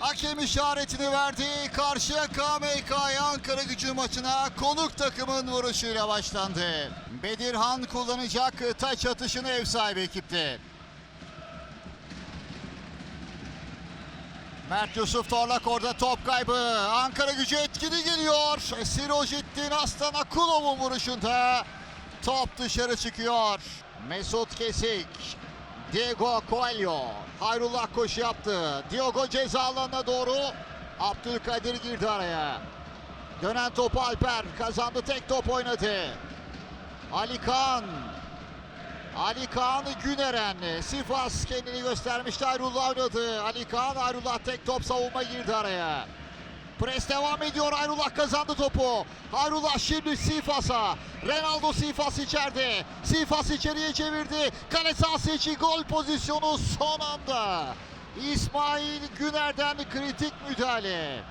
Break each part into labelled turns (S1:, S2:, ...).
S1: Hakem işaretini verdi. Karşıyaka MK Ankara gücü maçına konuk takımın vuruşuyla başlandı. Bedirhan kullanacak taç atışını ev sahibi ekipte. Mert Yusuf Torlak orada top kaybı. Ankara gücü etkili geliyor. Sirojettin Aslan Akulov'un vuruşunda top dışarı çıkıyor. Mesut Kesik. Diego Coelho. Hayrullah koşu yaptı. Diogo ceza alanına doğru. Abdülkadir girdi araya. Dönen topu Alper kazandı. Tek top oynadı. Ali Kaan. Ali Kaan Güneren. Sifas kendini göstermişti. Ayrullah oynadı. Ali Kaan Ayrullah tek top savunma girdi araya. Pres devam ediyor. Ayrullah kazandı topu. Ayrullah şimdi Sifas'a. Renaldo Sifas içeride. Sifas içeriye çevirdi. Kale sahası için gol pozisyonu son anda. İsmail Güner'den kritik müdahale.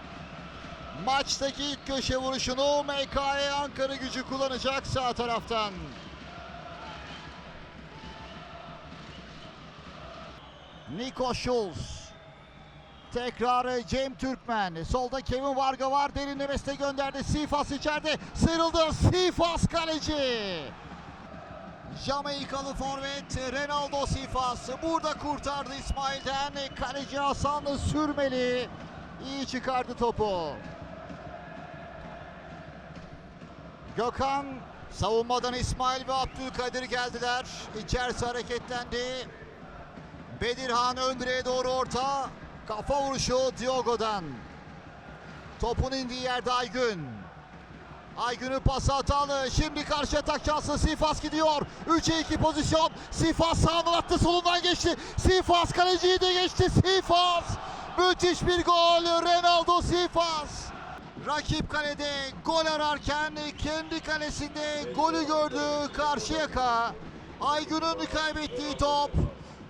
S1: Maçtaki ilk köşe vuruşunu MKE Ankara gücü kullanacak sağ taraftan. Nico Schulz. Tekrar Cem Türkmen. Solda Kevin Varga var. Derinlemesine gönderdi. Sifas içeride. Sıyrıldı. Sifas kaleci. Jamaikalı forvet Renaldo Sifas. Burada kurtardı İsmail'den. Kaleci Hasan Sürmeli. iyi çıkardı topu. Gökhan savunmadan İsmail ve Abdülkadir geldiler. İçerisi hareketlendi. Bedirhan ön direğe doğru orta. Kafa vuruşu Diogo'dan. Topun indiği yerde Aygün. Aygün'ün pası hatalı. Şimdi karşı atak şansı Sifas gidiyor. 3'e 2 pozisyon. Sifas sağından attı solundan geçti. Sifas kaleciyi de geçti. Sifas. Müthiş bir gol. Renaldo Sifas. Rakip kalede gol ararken kendi kalesinde golü gördü Karşıyaka. Aygün'ün kaybettiği top.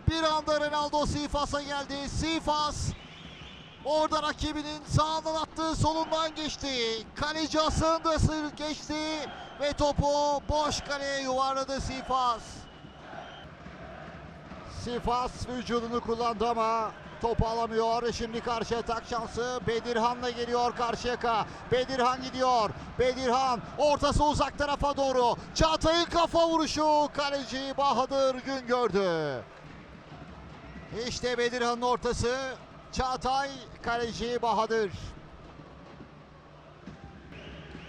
S1: Bir anda Renaldo Sifas'a geldi. Sifas orada rakibinin sağından attığı solundan geçti. Kaleci Hasan da sır geçti ve topu boş kaleye yuvarladı Sifas. Sifas vücudunu kullandı ama topu alamıyor. Şimdi karşı atak şansı Bedirhan'la geliyor Karşıyaka. Bedirhan gidiyor. Bedirhan ortası uzak tarafa doğru. Çağatay'ın kafa vuruşu kaleci Bahadır gün gördü. İşte Bedirhan'ın ortası. Çağatay kaleci Bahadır.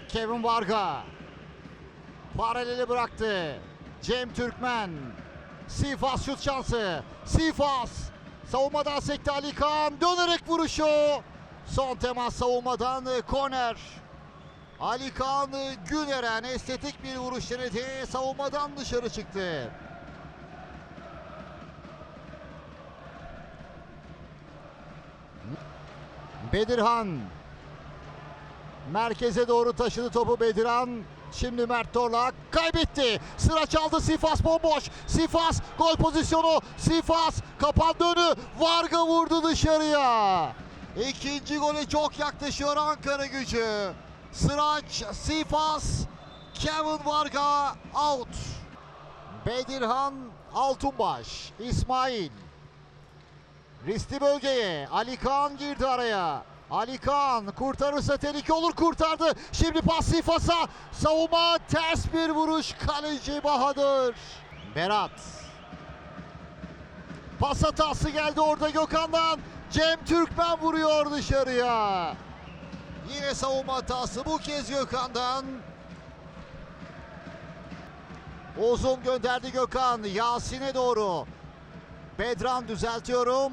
S1: Kevin Varga. Paraleli bıraktı. Cem Türkmen. Sifas şut şansı. Sifas. Savunmadan sekti Ali Kaan. Dönerek vuruşu. Son temas savunmadan korner. Ali Kaan Güneren estetik bir vuruş denedi. Savunmadan dışarı çıktı. Bedirhan merkeze doğru taşıdı topu Bedirhan. Şimdi Mert Torlak kaybetti. Sıra çaldı Sifas bomboş. Sifas gol pozisyonu. Sifas kapandı önü. Varga vurdu dışarıya. İkinci gole çok yaklaşıyor Ankara gücü. Sıraç, Sifas, Kevin Varga out. Bedirhan Altunbaş, İsmail. Riskli bölgeye Ali Kaan girdi araya. Ali Kaan kurtarırsa tehlike olur kurtardı. Şimdi pas Sifas'a. Savunma ters bir vuruş kaleci Bahadır. Berat. Pas hatası geldi orada Gökhan'dan. Cem Türkmen vuruyor dışarıya. Yine savunma hatası bu kez Gökhan'dan. Uzun gönderdi Gökhan Yasin'e doğru. Bedran düzeltiyorum.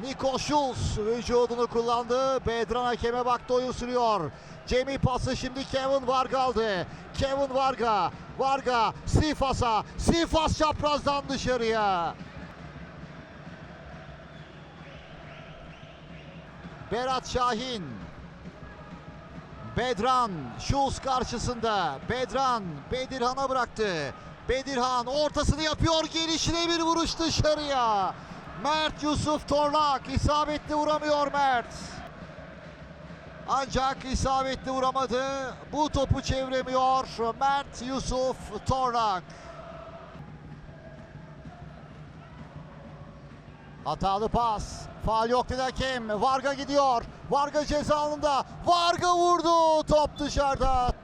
S1: Niko Schulz vücudunu kullandı. Bedran hakeme baktı oyun sürüyor. Cemil pası şimdi Kevin Varga aldı. Kevin Varga. Varga Sifas'a. Sifas çaprazdan dışarıya. Berat Şahin. Bedran Schulz karşısında. Bedran Bedirhan'a bıraktı. Bedirhan ortasını yapıyor. Gelişine bir vuruş dışarıya. Mert Yusuf Torlak isabetli vuramıyor Mert. Ancak isabetli vuramadı. Bu topu çeviremiyor Mert Yusuf Torlak. Hatalı pas. Faal yok dedi hakem. Varga gidiyor. Varga ceza. Varga vurdu. Top dışarıda.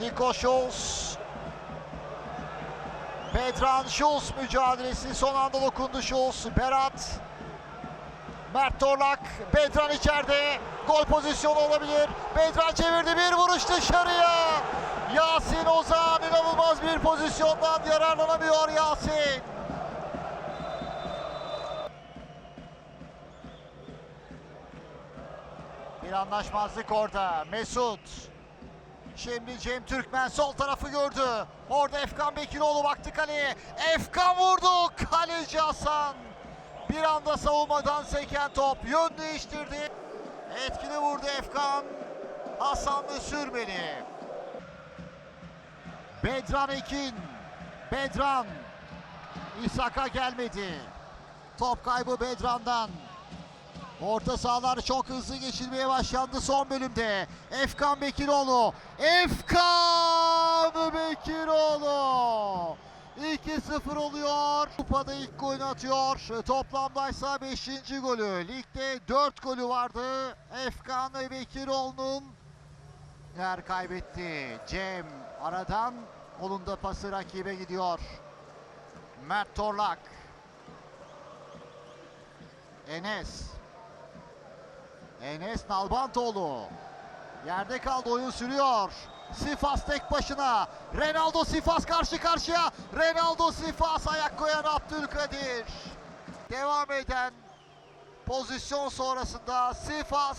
S1: Nico Schulz. Bedran Schulz mücadelesi son anda dokundu Schulz. Berat. Mert Torlak. Bedran içeride. Gol pozisyonu olabilir. Bedran çevirdi bir vuruş dışarıya. Yasin Ozan inanılmaz bir pozisyondan yararlanamıyor Yasin. Bir anlaşmazlık orada. Mesut. Şimdi Cem Türkmen sol tarafı gördü. Orada Efkan Bekiroğlu baktı kaleye. Efkan vurdu. Kaleci Hasan. Bir anda savunmadan seken top yön değiştirdi. Etkili vurdu Efkan. Hasanlı sürmeli. Bedran Ekin. Bedran. İshak'a gelmedi. Top kaybı Bedran'dan. Orta sahalar çok hızlı geçilmeye başlandı son bölümde. Efkan Bekiroğlu. Efkan Bekiroğlu. 2-0 oluyor. Kupada ilk golünü atıyor. Toplamdaysa 5. golü. Ligde 4 golü vardı. Efkan Bekiroğlu'nun yer kaybetti. Cem aradan onun pası rakibe gidiyor. Mert Torlak. Enes. Enes Nalbantoğlu. Yerde kaldı oyun sürüyor. Sifas tek başına. Renaldo Sifas karşı karşıya. Renaldo Sifas ayak koyan Abdülkadir. Devam eden pozisyon sonrasında Sifas.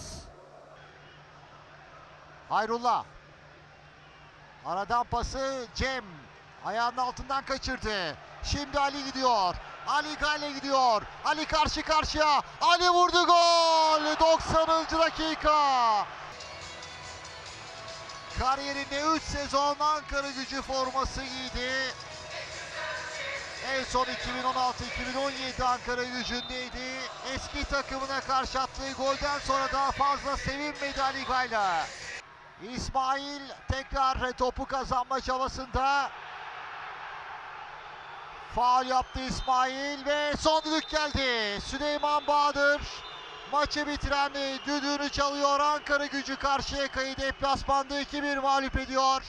S1: Hayrullah. Aradan pası Cem. Ayağının altından kaçırdı. Şimdi Ali gidiyor. Ali Gale gidiyor. Ali karşı karşıya. Ali vurdu gol. 90. dakika. Kariyerinde 3 sezon Ankara gücü forması giydi. En son 2016-2017 Ankara gücündeydi. Eski takımına karşı attığı golden sonra daha fazla sevinmedi Ali Gayla. İsmail tekrar topu kazanma çabasında. Faul yaptı İsmail ve son düdük geldi. Süleyman Bahadır maçı bitiren düdüğünü çalıyor. Ankara gücü Karşıyaka'yı deplasmanda 2-1 mağlup ediyor.